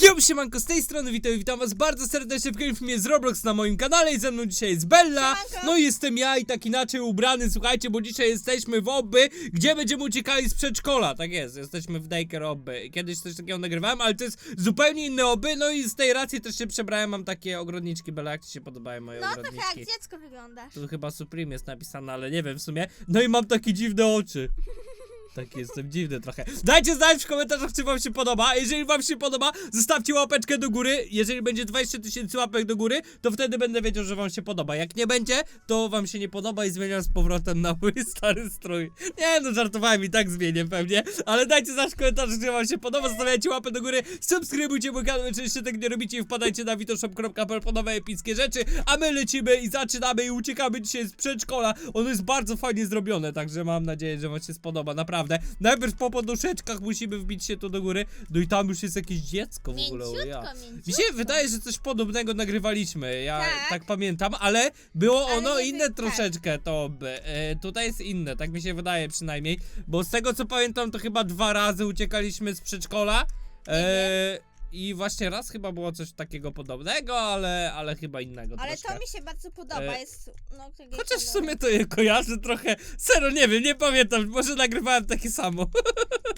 Yo, siemanko, z tej strony witam, witam was bardzo serdecznie w kolejnym filmie z Roblox na moim kanale i ze mną dzisiaj jest Bella, Siemanko. no i jestem ja i tak inaczej ubrany, słuchajcie, bo dzisiaj jesteśmy w Obby, gdzie będziemy uciekali z przedszkola, tak jest, jesteśmy w Daycare Obby, kiedyś coś takiego nagrywałem, ale to jest zupełnie inny Obby, no i z tej racji też się przebrałem, mam takie ogrodniczki, Bella, jak ci się podobają moje No trochę ogrodniczki? jak dziecko wyglądasz. Tu chyba Supreme jest napisane, ale nie wiem w sumie. No i mam takie dziwne oczy. Taki jestem dziwny trochę. Dajcie znać w komentarzach, czy wam się podoba. Jeżeli wam się podoba, zostawcie łapeczkę do góry. Jeżeli będzie 20 tysięcy łapek do góry, to wtedy będę wiedział, że wam się podoba. Jak nie będzie, to wam się nie podoba i zmieniam z powrotem na mój stary strój. Nie no, żartowałem i tak zmienię pewnie. Ale dajcie znać w komentarzach, czy wam się podoba. Zostawiajcie łapę do góry, subskrybujcie mój kanał, jeżeli jeszcze tak nie robicie i wpadajcie na witoshop.pl po nowe epickie rzeczy. A my lecimy i zaczynamy i uciekamy dzisiaj z przedszkola. Ono jest bardzo fajnie zrobione, także mam nadzieję, że wam się spodoba, naprawdę. Najpierw po poduszeczkach musimy wbić się tu do góry. No i tam już jest jakieś dziecko w ogóle. o ja. Mięciutko, Mi mięciutko. się wydaje, że coś podobnego nagrywaliśmy, ja tak, Tak. pamiętam, ale było Ale ono nie inne wy- troszeczkę to by. E, tutaj jest inne, tak mi się wydaje przynajmniej, bo z tego co pamiętam to chyba dwa razy uciekaliśmy z przedszkola. E, I właśnie raz chyba było coś takiego podobnego, ale, ale chyba innego Ale troszkę. to mi się bardzo podoba, E, jest no Chociaż w sumie to je kojarzę trochę. Serio, nie wiem, nie pamiętam, może nagrywałem takie samo.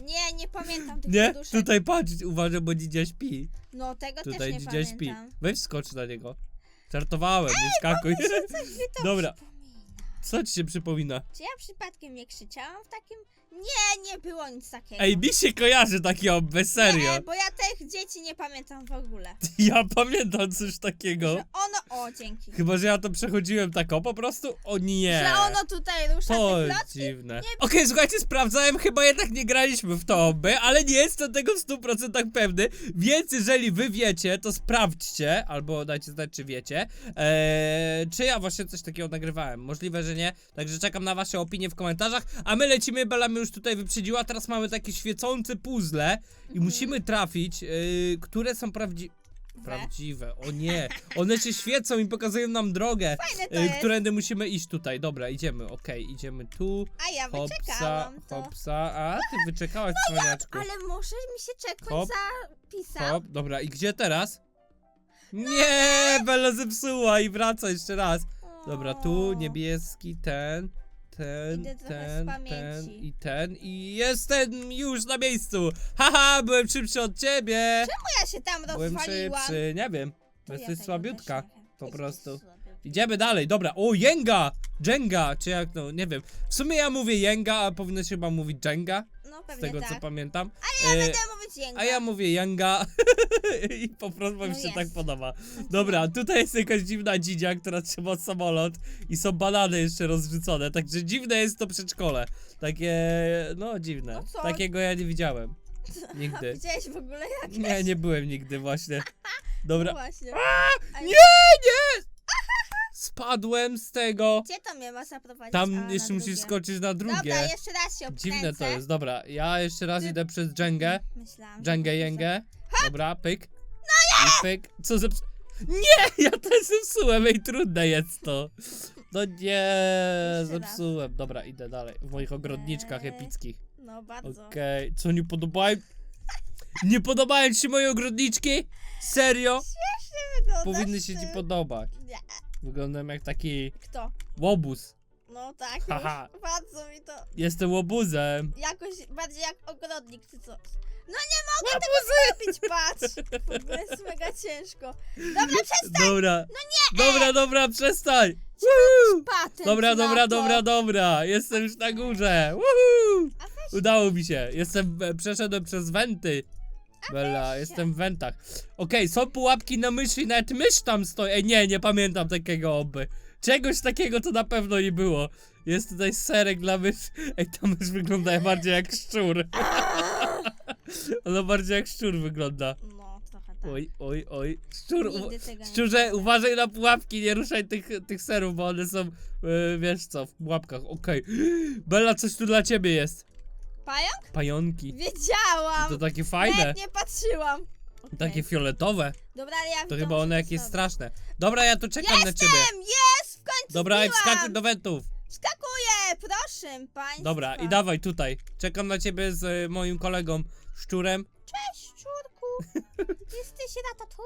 Nie, nie pamiętam tych Nie? poduszek. Tutaj patrz, uważaj, bo dzidzia śpi. No tego Tutaj też nie dzidzia śpi. pamiętam. Weź skocz na niego. Żartowałem, nie skakuj. Coś mi to Dobra. przypomina. Co ci się przypomina? Czy ja przypadkiem nie krzyczałam w takim... Nie, nie było nic takiego. Ej, mi się kojarzy taki obbe, serio. Nie, bo ja tych dzieci nie pamiętam w ogóle. Ja pamiętam coś takiego. Że ono... O, dzięki. Chyba, że ja to przechodziłem tak o po prostu. O nie. Że ono tutaj rusza To te klocki. dziwne. Okej, słuchajcie, sprawdzałem, chyba jednak nie graliśmy w to oby, ale nie jestem tego w 100% pewny, więc jeżeli wy wiecie, to sprawdźcie, albo dajcie znać, czy wiecie, eee, czy ja właśnie coś takiego nagrywałem. Możliwe, że nie, także czekam na wasze opinie w komentarzach, a my lecimy, Bela mnie już tutaj wyprzedziła, teraz mamy takie świecące puzzle i Mhm. musimy trafić, yy, które są prawdziwe. Prawdziwe, o nie, one się świecą i pokazują nam drogę, Fajne to yy, jest. którędy musimy iść tutaj. Dobra, idziemy, okej, idziemy tu. A ja Hopsa, wyczekałam to. hopsa, a ty wyczekałaś, cwaniaczku. Ale może mi się checkpoint Hop, zapisał. Hop, dobra, i gdzie teraz? Nie, Bella zepsuła i wraca jeszcze raz. Dobra, tu niebieski, ten, ten, Idę trochę z ten, ten pamięci. i ten i jestem już na miejscu. Haha, byłem szybszy od ciebie. Czemu ja się tam Byłem rozwaliłam? szybszy, nie wiem. To Bo ja jesteś tego słabiutka. też nie wiem. po Jesteś prostu. słabiutka. Idziemy dalej, dobra. O, Jenga! Jenga, czy jak no, nie wiem. W sumie ja mówię Jenga, a powinno się chyba mówić Jenga, No z pewnie tego tak. co pamiętam. Ja E, będę mówić jęga. A ja mówię Yanga i po prostu mi No się jest. tak podoba. Dobra, tutaj jest jakaś dziwna dzidzia, która trzyma samolot i są banany jeszcze rozrzucone, także dziwne jest to przedszkole. Takie, no dziwne. No co? Takiego ja nie widziałem. Nigdy. Widziałeś w ogóle jak... Nie, nie byłem nigdy właśnie. No Dobra. właśnie. Nie, nie! Spadłem z tego. Gdzie to mnie ma zaprowadzić? A, Tam na jeszcze musisz drugie. skoczyć na drugie. Dobra, jeszcze raz się obkręcę. Dziwne to jest, dobra. Ja jeszcze raz Ty- idę przez dżęgę. Myślałam. że to jęgę. Dobra, pyk. No I pyk. Co zeps... Nie! Ja też zepsułem, ej, trudne jest to. No nie, Jeszcze raz. zepsułem. Dobra, idę dalej. W moich ogrodniczkach Eee, epickich. No bardzo. Okej, co nie podobają? Nie podobają ci się moje ogrodniczki? Serio? Wyglądasz Powinny się ci podobać. Nie. Wyglądam jak taki Kto? łobuz. No tak, już. Haha. Bardzo mi to... Jestem łobuzem. Jakoś bardziej jak ogrodnik czy coś. No nie mogę tego zrobić, patrz! Ogóle jest mega ciężko. Dobra, przestań! Dobra. No nie! Dobra, dobra, przestań! Woohoo! Patent Dobra, na dobra, to. dobra, dobra. Jestem już na górze. Woohoo! A weź, Udało mi się. Jestem, e, przeszedłem przez wenty. Bella, jestem w wentach. Okej, są pułapki na myszy nawet mysz tam stoi. Ej, nie, nie pamiętam takiego oby. Czegoś takiego to na pewno nie było. Jest tutaj serek dla mysz. Ej, ta mysz wygląda bardziej jak szczur. Ona bardziej jak szczur wygląda. No, trochę tak. Oj, oj, oj. Szczur, u... Nigdy tego nie Szczurze, uważaj na pułapki, nie ruszaj tych, tych serów, bo one są, yy, wiesz co, w pułapkach. Okej. Bella, coś tu dla ciebie jest. Pająk? Pająki. Wiedziałam! To takie fajne. Nie patrzyłam. Okej. Takie fioletowe. Dobra, ale ja To chyba one jakieś straszne. Dobra, ja tu czekam na ciebie. Jestem! Jest! W końcu Dobra, i wbiłam! wskakuj do wentów. Wskakuję! Proszę państwa. Dobra, i dawaj tutaj. Czekam na ciebie z y, moim kolegą Szczurem. Cześć, szczurku! Jesteś ratatuj?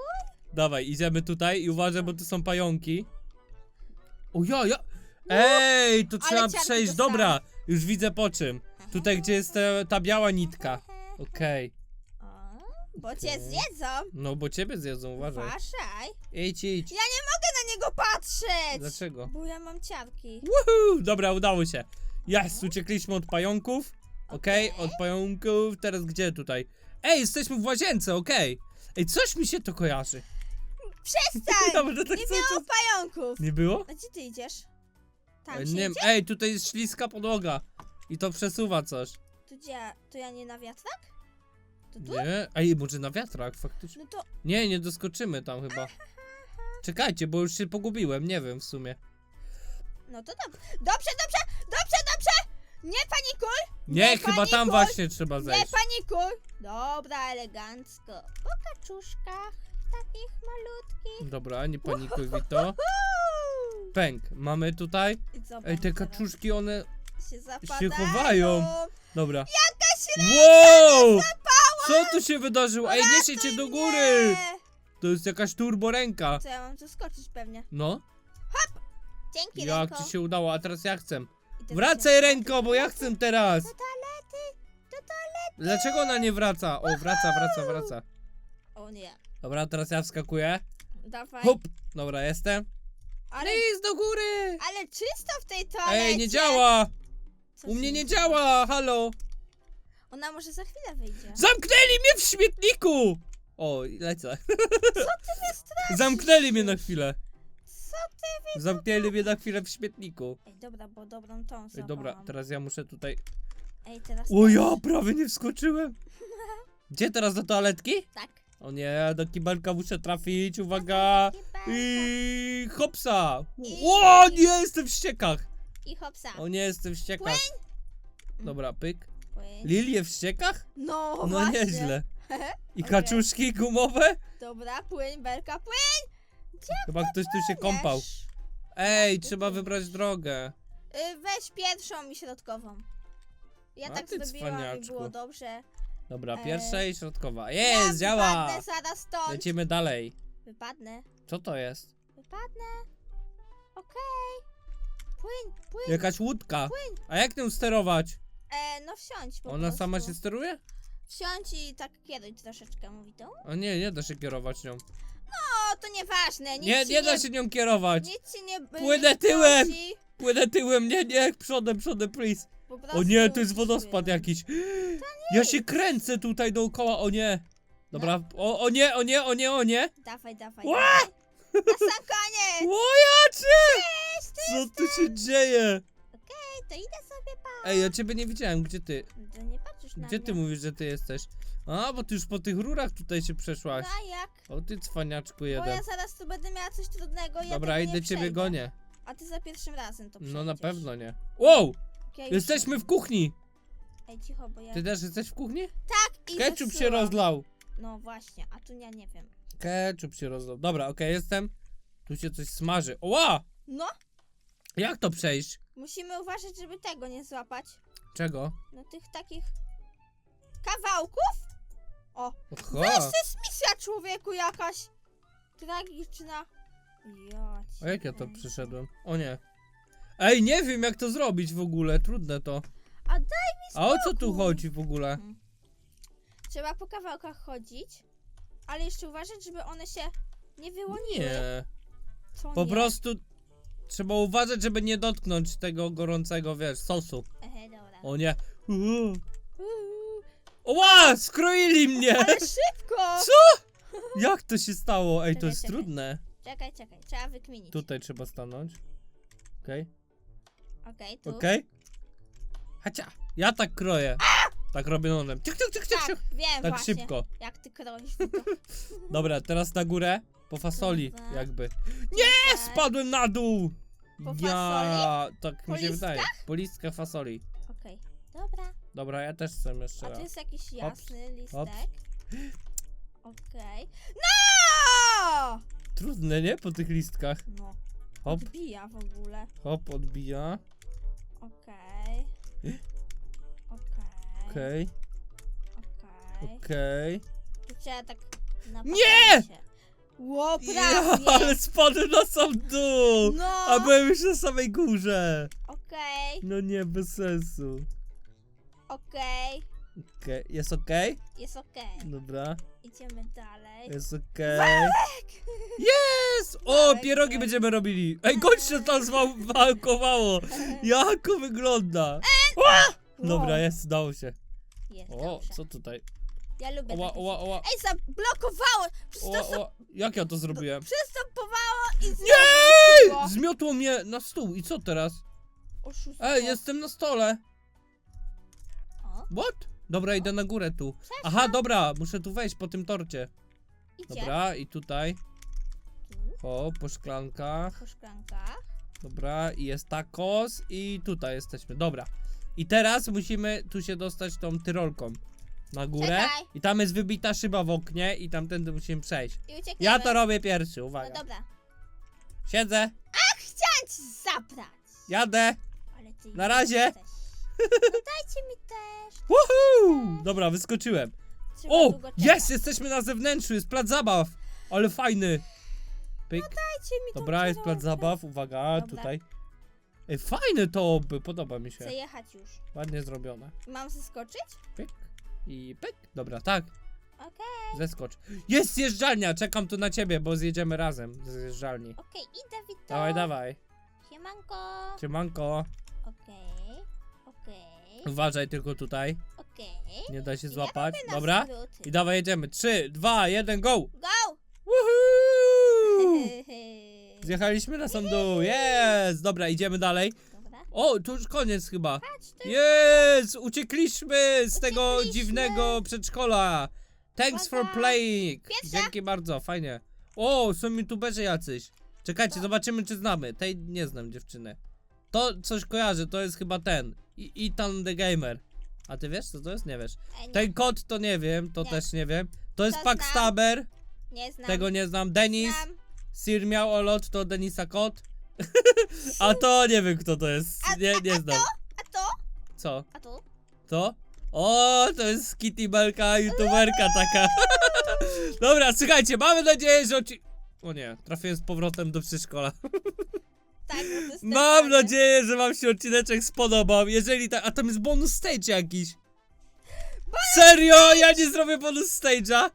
Dawaj, idziemy tutaj i uważaj, bo tu są pająki. O ja, ja. Ej, to trzeba ciarki przejść. dostałam. Dobra, już widzę po czym. Tutaj, gdzie jest ta, ta biała nitka. Okej. Bo cię zjedzą. No, bo ciebie zjedzą, uważaj. Uważaj. Idź, idź. Ja nie mogę na niego patrzeć. Dlaczego? Bo ja mam ciarki. Woohoo! Dobra, udało się. Jest, uciekliśmy od pająków. Okej, od pająków. Teraz gdzie tutaj? Ej, jesteśmy w łazience, okej. Ej, coś mi się to kojarzy. Przestań! Dobra, tak nie cały było czas- pająków. Nie było? A gdzie ty idziesz? Tam Ej, się nie idzie? Ej, tutaj jest śliska podłoga. I to przesuwa coś. To gdzie? To ja nie na wiatrak? To tu? Nie? Ej, może na wiatrak faktycznie. No to Nie, nie doskoczymy tam chyba. Czekajcie, bo już się pogubiłem, nie wiem w sumie. No to dobrze. Dobrze, dobrze, dobrze, dobrze! Nie panikuj! Nie, Nie chyba tam panikuj! właśnie trzeba Nie zejść. panikuj! Dobra, elegancko. Po kaczuszkach, takich malutkich. Dobra, nie panikuj, Wito. Uhu! Pęk, mamy tutaj. I co Ej, te będzie teraz? kaczuszki, one... się zapadają. chowają. Dobra. Jakaś Wow! Co tu się wydarzyło? Ej, Ratuj niesiecie do góry! mnie! To jest jakaś turbo ręka. Co ja mam tu skoczyć pewnie? No, Dzięki, jak Ręko. ci się udało, a teraz ja chcę. Wracaj ręko, bo ja chcę teraz. Do toalety, do toalety. Dlaczego ona nie wraca? O, wraca, wraca, wraca. O nie. Dobra, teraz ja wskakuję. Dawaj. Hop! Dobra, jestem. Ale, do góry! ale czysto w tej toalecie. Ej, nie działa! Co U mnie nie działa, halo! Ona może za chwilę wyjdzie. Zamknęli mnie w śmietniku! O, lecę. Zamknęli mnie na chwilę. Co ty? Zamknęli mnie na chwilę w śmietniku. Ej, dobra, bo dobrą tą Ej, złapałam. dobra, teraz ja muszę tutaj... Ej, teraz O ja, prawie nie wskoczyłem. Gdzie teraz do toaletki? Tak. O nie, do kibelka muszę trafić, uwaga! I hopsa! O nie, jestem w ściekach! I hopsa. O nie, jestem w ściekach. Dobra, pyk. Płyń. Lilie w ściekach? No, No właśnie. nieźle. I Okej. kaczuszki gumowe? Dobra, płyń, belka, płyń. Chyba ktoś tu się kąpał. Wiesz. Ej, trzeba wybrać drogę. Y, weź pierwszą i środkową. Ja A tak ty zrobiłam i cwaniaczku. było dobrze. Dobra, Eee. pierwsza i środkowa. ja Jest, działa! Wypadnę zaraz stąd. Lecimy dalej. Wypadnę. Co to jest? Wypadnę. Okej. Płyń, płyń. Jakaś łódka. A jak nią sterować? E, no wsiądź po Ona prostu. sama się steruje? Wsiądź i tak kieruj troszeczkę, mówi to. O nie, nie da się kierować nią. O, to nieważne. Nic Nie, ci nie da się nią kierować. Nic ci nie Płynę tyłem. wchodzi, Płynę tyłem, nie, nie, przodem, przodem, please. po O nie, to jest wodospad jakiś. Ja się kręcę tutaj dookoła, o nie. Dobra, o, o nie, o nie, o nie, o nie. Dawaj, dawaj, Ła! dawaj. Na sam koniec. Łojacie! Ty. Co tu się dzieje? Okej, to idę sobie pa. Ej, ja ciebie nie widziałem, gdzie ty? To nie patrzysz na Gdzie mnie. ty mówisz, że ty jesteś? A, bo ty już po tych rurach tutaj się No przeszłaś. a jak? O ty cwaniaczku Bo jeden. ja zaraz tu będę miała coś trudnego i ja Dobra, tego idę nie ciebie przejdę. gonię. A ty za pierwszym razem to No na przejdziesz. pewno nie. Wow! Jesteśmy w kuchni! Ej, cicho, bo ja... Ty też jesteś w kuchni? Tak, i Ketchup się zepsułam. rozlał. No właśnie, a tu ja nie wiem. Ketchup się rozlał. Dobra, okej, jestem. Tu się coś smaży. Oła! No, Jak to przejść? musimy uważać, żeby tego nie złapać. Czego? No tych takich kawałków? O, Oha! weź to jest misja człowieku jakaś. Tragiczna. Ja A jak ja to kręcę. przyszedłem? O nie. Ej, nie wiem jak to zrobić w ogóle, trudne to. A daj mi A o co tu spokój. chodzi w ogóle? Trzeba po kawałkach chodzić, ale jeszcze uważać, żeby one się nie wyłoniły. Nie. Co Po nie? prostu trzeba uważać, żeby nie dotknąć tego gorącego, wiesz, sosu. Ehe, dobra. O nie. Uuu. Uuu, Oła! Skroili mnie! ale szybko! Co? Jak to się stało? Ej, to Czekaj, jest czekaj. trudne. Czekaj, czekaj, trzeba wykminić. Tutaj trzeba stanąć. Okej, Okej, tu. okej. Hacia! Ja tak kroję. Tak robię ciach, Tak, wiem Tak właśnie. szybko. Jak ty kroisz to. Dobra, teraz na górę. Po fasoli, Dobra. jakby. Nie! Spadłem na dół! Po Ja, tak Po mi się wydaje. Po listkach fasoli. Okej, dobra. Dobra, ja też chcę jeszcze A tu raz. jest jakiś jasny listek. hops. Okej. No! Trudne, nie? Po tych listkach. No. Hop, Odbija w ogóle. hop, odbija. Okej. Okej. Okej, Okej. okej. Tu trzeba tak na Nie! patencie. Ło, prawie. ale spadłem na sam dół! No, A byłem już na samej górze. okej, No nie, bez sensu. okej. Okej, jest okej? Jest okej. Dobra, Idziemy dalej. jest okej. Jest! O, Walek, pierogi tak. będziemy robili. Ej, goście tam zwałkowało. Jak wygląda? Dobra, jest, dało się. Jest, O, dobrze. co tutaj? Ja lubię Oła, takie oła, oła. Ej, zablokowało! Oła, Przystosowało oła. Jak ja to zrobiłem? i Nie! zniszczyło. Zmiotło mnie na stół i co teraz? Oszustwo. Ej, jestem na stole. O, What? Dobra, idę na górę tu. Aha, dobra, muszę tu wejść po tym torcie. idzie. Dobra, i tutaj. Tu, O, po szklankach. po szklankach. Dobra, i jest tacos i tutaj jesteśmy. Dobra. I teraz musimy tu się dostać tą tyrolką na górę. Czekaj. I tam jest wybita szyba w oknie i tamtędy musimy przejść. I uciekniemy. Ja to robię pierwszy, No uwaga. dobra. Siedzę, Chciałam ci zabrać. jadę. Ale ty Na razie. jesteś. No dajcie mi też. Woohoo! Dobra, wyskoczyłem. Trzeba O, długo czekać. jest, jesteśmy na zewnętrzu, jest plac zabaw. Ale fajny. Pyk. Dajcie mi tą Dobra, jest plac zabaw, uwaga, Dobra. tutaj. Ej, fajne to oby, podoba mi się. Chcę jechać już. Ładnie zrobione. Mam zeskoczyć? Pyk i pyk. Dobra, tak, Okej, zeskocz. Jest zjeżdżalnia, czekam tu na ciebie, bo zjedziemy razem ze zjeżdżalni. okej, idę Wito. Dawaj, dawaj. Siemanko. Ciemanko, Okej, okej, uważaj tylko tutaj, okej. nie da się złapać. na Dobra, skróty. i dawaj jedziemy. 3, 2, 1, go! Go! Woohoo! Zjechaliśmy na sam dół, jest! Dobra, idziemy dalej. O, tu już koniec chyba. patrz, to Jest! Uciekliśmy z tego Uciekliśmy. dziwnego przedszkola. Thanks for Uwaga. playing. Pierwsza. Dzięki bardzo, fajnie. O, są youtuberzy jacyś. Czekajcie, To. zobaczymy czy znamy. Tej nie znam dziewczyny. To coś kojarzę, to jest chyba ten. I Ethan the Gamer. A ty wiesz co to jest? Nie wiesz. Ej, nie, Ten kot to nie wiem, to Nie. też nie wiem. To jest To Backstabber, nie znam. tego nie znam. Denis, Znam. Sir miał olot, to Denisa kot. A to nie wiem kto to jest. A- Nie, nie a znam. A to? Co? A tu? To? O, to jest Kitty Belka, youtuberka taka. Dobra, słuchajcie, mamy nadzieję, że odci... O nie, trafiłem z powrotem do przedszkola. Tak, bo to jest ten Mam fajny. nadzieję, że wam się odcineczek spodobał. Jeżeli tak, a tam jest bonus stage jakiś. Serio? Ja nie zrobię bonus stage'a?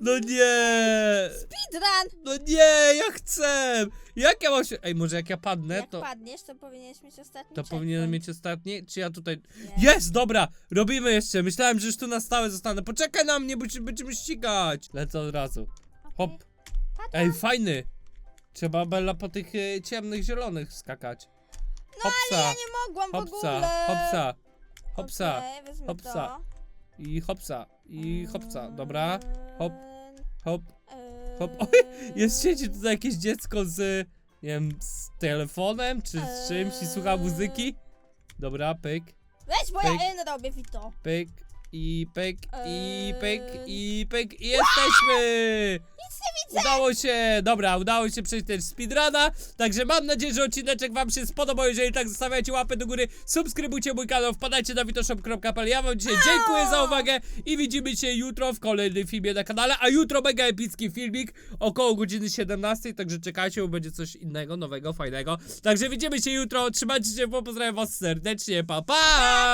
No nie. Speedrun! No nie, ja chcę. Jak ja mam się... Ej, może jak ja padnę, Jak to... padniesz, to powinieneś mieć ostatni To checkpoint. powinienem mieć ostatni? Czy ja tutaj... Nie. Jest, dobra, robimy jeszcze. Myślałem, że już tu na stałe zostanę. Poczekaj na mnie, bo się będziemy ścigać. Lecę od razu. Okej. Hop. Pada. Ej, fajny. Trzeba Bella po tych e, ciemnych zielonych skakać. Hopsa, No, Ja nie mogłam w hopsa, ogóle. hopsa, hopsa Okej, wezmę hopsa. To. I hopsa, i hopsa. Dobra, hop, hop, hop. Oj, jest siedzi tutaj jakieś dziecko z, nie wiem, z telefonem czy z czymś i słucha muzyki. Dobra, pyk, Weź, bo Pyk. ja N robię, Wito. pyk i pyk i pyk i pyk i jesteśmy! Widzę. Udało się, dobra, udało się przejść też speedruna, także mam nadzieję, że odcineczek wam się spodobał, jeżeli tak zostawiacie łapę do góry, subskrybujcie mój kanał, wpadajcie na witoshop.pl, ja wam dzisiaj dziękuję za uwagę i widzimy się jutro w kolejnym filmie na kanale, a jutro mega epicki filmik około godziny 17, także czekajcie, bo będzie coś innego, nowego, fajnego, także widzimy się jutro, trzymajcie się, bo pozdrawiam was serdecznie, pa pa!